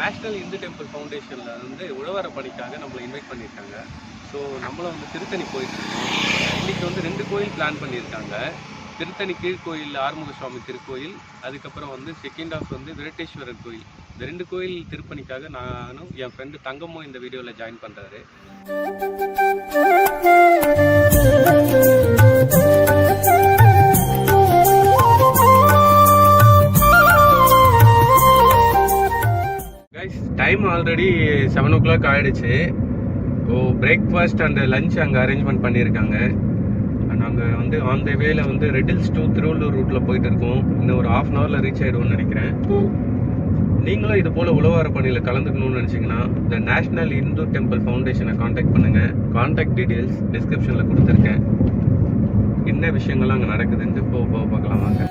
National Hindu temple ஃபவுண்டேஷனில் வந்து உழவர பணிக்காக நம்மளை இன்வைட் பண்ணியிருக்காங்க. ஸோ நம்மளும் வந்து திருத்தணி போயிட்டு இருக்கோம் இன்றைக்கி வந்து ரெண்டு கோயில் பிளான் பண்ணியிருக்காங்க. திருத்தணி கீழ்கோயில் ஆறுமுக சுவாமி திருக்கோயில் அதுக்கப்புறம் வந்து செகண்ட் ஆஃப் வந்து விரட்டேஸ்வரர் கோயில். இந்த ரெண்டு கோயில் திருப்பணிக்காக நானும் என் ஃப்ரெண்டு தங்கமும் இந்த வீடியோவில் ஜாயின் பண்ணுறாரு time already seven o'clock ஆயிடுச்சு. ஓ பிரேக்ஃபாஸ்ட் அண்ட் லஞ்ச் அங்கே அரேஞ்ச்மெண்ட் பண்ணியிருக்காங்க. நாங்கள் வந்து ஆன் த வேல வந்து ரெட்டில்ஸ் டூ திருவள்ளூர் ரூட்டில் போயிட்டு இருக்கோம். இன்னும் ஒரு ஹாஃப் அன் ஹவரில் ரீச் ஆகிடுவோம்னு நினைக்கிறேன். நீங்களும் இது போல் உழவார பணியில் கலந்துக்கணும்னு நினச்சிங்கன்னா இந்த நேஷ்னல் இந்து டெம்பிள் ஃபவுண்டேஷனை காண்டாக்ட் பண்ணுங்கள் காண்டாக்ட் டீட்டெயில்ஸ் டிஸ்கிரிப்ஷனில் கொடுத்துருக்கேன். என்ன விஷயங்கள்லாம் அங்கே நடக்குதுன்னு போக போக பார்க்கலாம் வாங்க.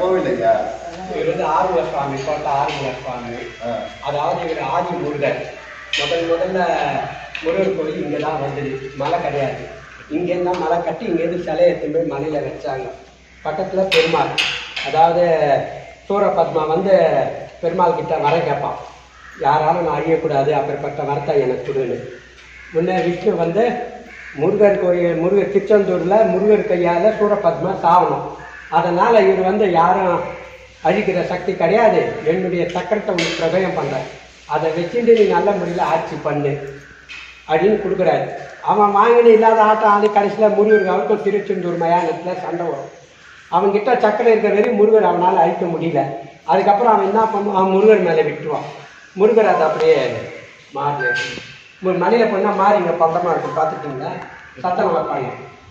கோவில் ஐயா இவர் வந்து ஆறுமுக சுவாமி கோட்டை ஆறுமுக சுவாமி அதாவது இவர் ஆதி முருகன். முதல் முதல்ல முருகன் கோயில் இங்கே தான் வந்தது. மலை கிடையாது. இங்கேருந்து மலை கட்டி இங்கேருந்து சிலையை எடுத்துன்னு போய் மலையில் வச்சாங்க. பக்கத்தில் பெருமாள். அதாவது சூரபத்மா வந்து பெருமாள் கிட்ட வர கேட்பான். யாராலும் நான் அழியக்கூடாது அப்படிப்பட்ட வரத்தை எனக்கு கொடுன்னு. முன்னே விஷ்ணு வந்து முருகர் கோயில் முருகர் திருச்செந்தூரில் முருகர் கையால் சூரபத்மா சாவணும். அதனால் இவர் வந்து யாரும் அழிக்கிற சக்தி கிடையாது. என்னுடைய சக்கரத்தை உனக்கு பிரபயம் பண்ணுறேன் அதை வச்சுட்டு நீ நல்ல முறையில் ஆட்சி பண்ணு அப்படின்னு கொடுக்குறாரு. அவன் வாங்கின இல்லாத ஆட்டம் ஆடி கடைசியில் முருகருக்கு அவருக்கும் திருச்செந்தூர் மயானத்தில் சண்டை வரும். அவன்கிட்ட சக்கரை இருக்கிற வரையும் முருகர் அவனால் அழிக்க முடியல. அதுக்கப்புறம் அவன் என்ன பண்ணுவான்? அவன் முருகர் மேலே விட்டுருவான். முருகர் அதை அப்படியே மாறல மலையில் போனால் மாறி இங்கே பந்தமாக இருக்கும். பார்த்துட்டீங்களா சத்தம் வைப்பாங்க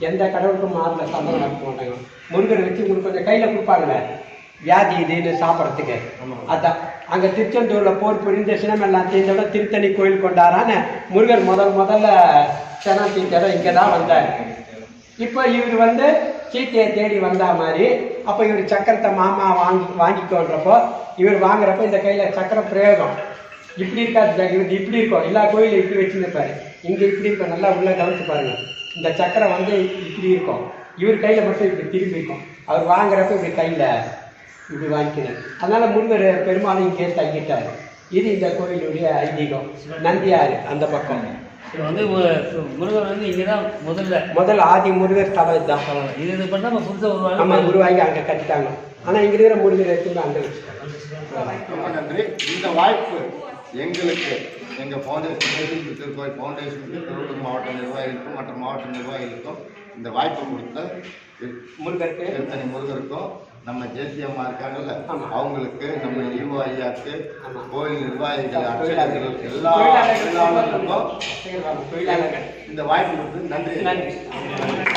எந்த கடவுளுக்கும் மாறல சத்தம் வைக்க மாட்டாங்க. முருகர் வச்சு உங்களுக்கு கொஞ்சம் கையில் கொடுப்பாங்களே வியாதி இதுன்னு சாப்பிட்றதுக்கு. அதான். அங்கே திருச்செந்தூரில் போர் புரிந்த சினமெல்லாம் தீர்ந்தோட திருத்தணி கோயில் கொண்டாரான்னு முருகர் முதல் முதல்ல சினம் தீர்த்தோட இங்கே தான் வந்தார். இப்போ இவர் வந்து சீத்தையை தேடி வந்தா மாதிரி அப்போ இவர் சக்கரத்தை மாமா வாங்கி வாங்கிக்கோன்றப்போ இவர் வாங்குறப்ப இந்த கையில் சக்கர பிரயோகம். இப்படி இருக்காது இவர் இப்படி இருக்கும். எல்லா கோயிலும் இப்படி வச்சுருப்பாரு இங்கே இப்படி இருக்கும் நல்லா உள்ள கவனிச்சு பாருங்க. இந்த சக்கரம் வந்து இப்படி இருக்கும். இவர் கையில் மட்டும் இப்படி திரும்பி இருக்கும். அவர் வாங்குறப்ப இப்படி கையில் இப்படி வாங்கிக்கிறார் அதனால முருகர் பெருமாளும் இங்கே தங்கிட்டார். இது இந்த கோயிலுடைய ஐதீகம். நந்தியாறு அந்த பக்கம். வந்து மு- முருகன் வந்து இங்கே தான் முதல்ல. முதல் ஆதி முருகர் ஸ்தலம் தான். இது இது பண்ணால் நம்ம புதுசாக நம்ம வருவாங்க குருவாகி அங்கே கட்டிட்டாங்க. ஆனால் இங்கே இருக்கிற முருகர் எடுத்துன்னு அங்கே ரொம்ப நன்றி. இந்த வாய்ப்பு எங்களுக்கு எங்கள் ஃபவுண்டேஷன் திருக்கோயில் ஃபவுண்டேஷனுக்கு திருவள்ளூர் மாவட்ட நிர்வாகிகளுக்கும் மற்ற மாவட்ட நிர்வாகிகளுக்கும் இந்த வாய்ப்பை கொடுத்த முருகருக்கு. திருத்தணி முருகருக்கும் நம்ம ஜேசியம்மா இருக்காங்கல்ல. அவங்களுக்கு நம்ம ஈவோ ஐயாக்கு. கோயில் நிர்வாகிகள் அர்ச்சகர்கள் எல்லா தொழிலாளர்களுக்கும் தொழிலாளர்கள். இந்த வாய்ப்பு கொடுத்து நன்றி. நன்றி.